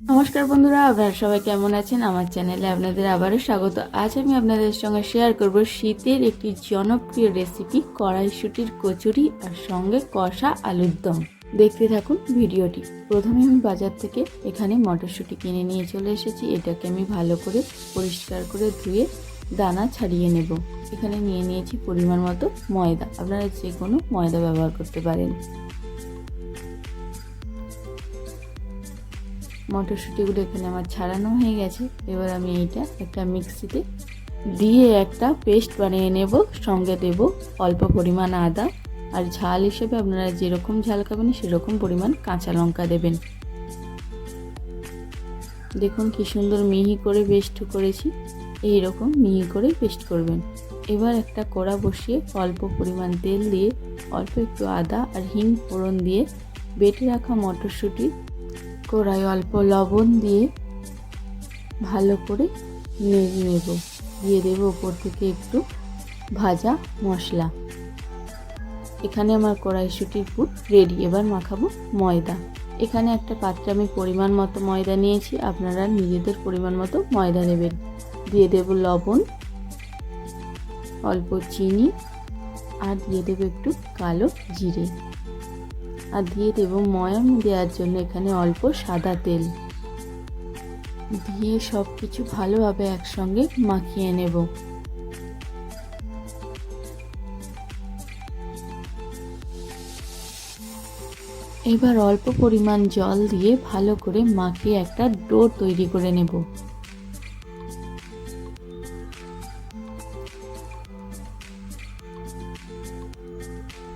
নমস্কার বন্ধুরা, আপনারা সবাই কেমন আছেন? আমার চ্যানেলে আপনাদের আবারও স্বাগত। আজ আমি আপনাদের সঙ্গে শেয়ার করব শীতের একটি জনপ্রিয় রেসিপি কড়াইশুটির কচুরি আর সঙ্গে কষা আলুর দম। দেখতে থাকুন ভিডিওটি। প্রথমে আমি বাজার থেকে এখানে মটরশুঁটি কিনে নিয়ে চলে এসেছি। এটাকে আমি ভালো করে পরিষ্কার করে ধুয়ে দানা ছাড়িয়ে নেব। এখানে নিয়ে নিয়েছি পরিমাণ মতো ময়দা। আপনারা যে কোনো ময়দা ব্যবহার করতে পারেন। মটরশুঁটিগুলো এখানে আমার ছাড়ানো হয়ে গেছে। এবার আমি এইটা একটা মিক্সিতে দিয়ে একটা পেস্ট বানিয়ে নেব, সঙ্গে দেব অল্প পরিমাণ আদা। আর ঝাল হিসেবে আপনারা যেরকম ঝাল খাবেন, সেরকম পরিমাণ কাঁচা লঙ্কা দেবেন। দেখুন কি সুন্দর মিহি করে পেস্ট করেছি। এই রকম মিহি করে পেস্ট করবেন। এবার একটা কড়া বসিয়ে অল্প পরিমাণ তেল দিয়ে অল্প একটু আদা আর হিং ফোড়ন দিয়ে বেটে রাখা মটরশুঁটি কড়াই অল্প লবণ দিয়ে ভালো করে নেড়ে নেব। দিয়ে দেবো ওপর থেকে একটু ভাজা মশলা। এখানে আমার কড়াইশুটির পুর রেডি এবার মাখাবো ময়দা। এখানে একটা পাত্রে আমি পরিমাণ মতো ময়দা নিয়েছি। আপনারা নিজেদের পরিমাণ মতো ময়দা নেবেন দিয়ে দেব লবণ, অল্প চিনি, আর দিয়ে দেবো একটু কালো জিরে। আর দিয়ে দেব ময়াম, দেওয়ার জন্য এখানে অল্প সাদা তেল। দিয়ে সব কিছু ভালোভাবে একসঙ্গে মাখিয়ে নেব। এবার অল্প পরিমাণ জল দিয়ে ভালো করে মাখিয়ে একটা ডো তৈরি করে নেব।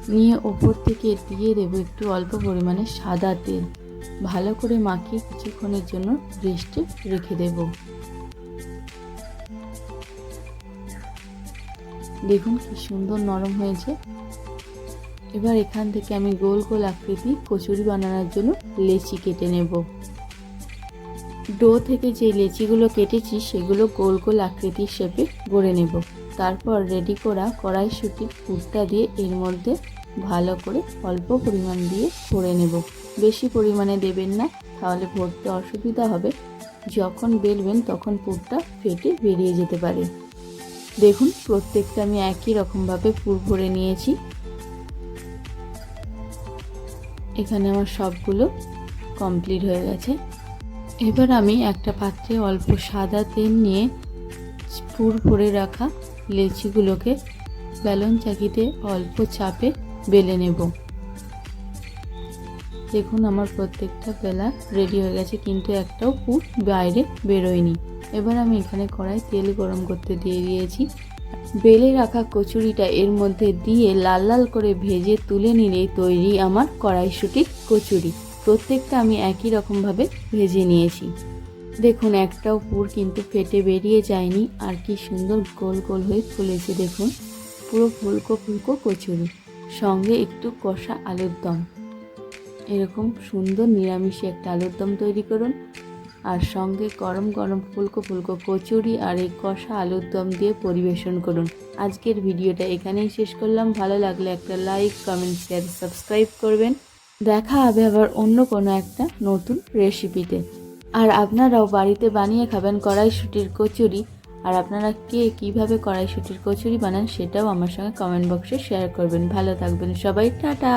নিয়ে ওপর থেকে দিয়ে দেবো একটু অল্প পরিমাণে সাদা তেল। ভালো করে মাখিয়ে কিছুক্ষণের জন্য রেস্টে রেখে দেব। দেখুন কি সুন্দর নরম হয়েছে। এবার এখান থেকে আমি গোল গোল আকৃতি কচুরি বানানোর জন্য লেচি কেটে নেব। ডো থেকে যে লেচিগুলো কেটেছি সেগুলো গোল গোল আকৃতির শেপে গড়ে নেব। তারপর রেডি করা কড়াইশুটির পুরটা দিয়ে এর মধ্যে ভালো করে অল্প পরিমাণ দিয়ে ভরে নেব। বেশি পরিমাণে দেবেন না, তাহলে ভরতে অসুবিধা হবে। যখন বেলবেন তখন পুরটা ফেটে বেরিয়ে যেতে পারে। দেখুন, প্রত্যেকটা আমি একই রকমভাবে পুর ভরে নিয়েছি। এখানে আমার সবগুলো কমপ্লিট হয়ে গেছে। এবার আমি একটা পাত্রে অল্প সাদা তেল নিয়ে পুর ভরে রাখা লেচিগুলোকে ব্যালন চাকিতে অল্প চাপে বেলে নেব। দেখুন আমার প্রত্যেকটা বেলা রেডি হয়ে গেছে, কিন্তু একটাও পুর বাইরে বেরোয়নি। এবার আমি এখানে কড়াই তেল গরম করতে দিয়ে দিয়েছি। বেলে রাখা কচুরিটা এর মধ্যে দিয়ে লাল লাল করে ভেজে তুলে নিলেই তৈরি আমার কড়াইশুটির কচুরি। প্রত্যেকটা আমি একই রকমভাবে ভেজে নিয়েছি। দেখুন, একটাও পুর কিন্তু ফেটে বেরিয়ে যায়নি, আর কি সুন্দর গোল গোল হয়ে ফুলেছে, দেখুন। পুরো ফুলকো ফুলকো কচুরি, সঙ্গে একটু কষা আলুর দম। এরকম সুন্দর নিরামিষে একটা আলুর দম তৈরি করুন, আর সঙ্গে গরম গরম ফুলকো ফুলকো কচুরি আর এই কষা আলুর দম দিয়ে পরিবেশন করুন। আজকের ভিডিওটা এখানেই শেষ করলাম। ভালো লাগলে একটা লাইক, কমেন্ট শেয়ার সাবস্ক্রাইব করবেন। দেখা হবে আবার অন্য কোনো একটা নতুন রেসিপিতে আর আপনারাও বাড়িতে বানিয়ে খাবেন কড়াইশুটির কচুরি। আর আপনারা কে কীভাবে কড়াইশুটির কচুরি বানান সেটাও আমার সঙ্গে কমেন্ট বক্সে শেয়ার করবেন। ভালো থাকবেন সবাই, টাটা!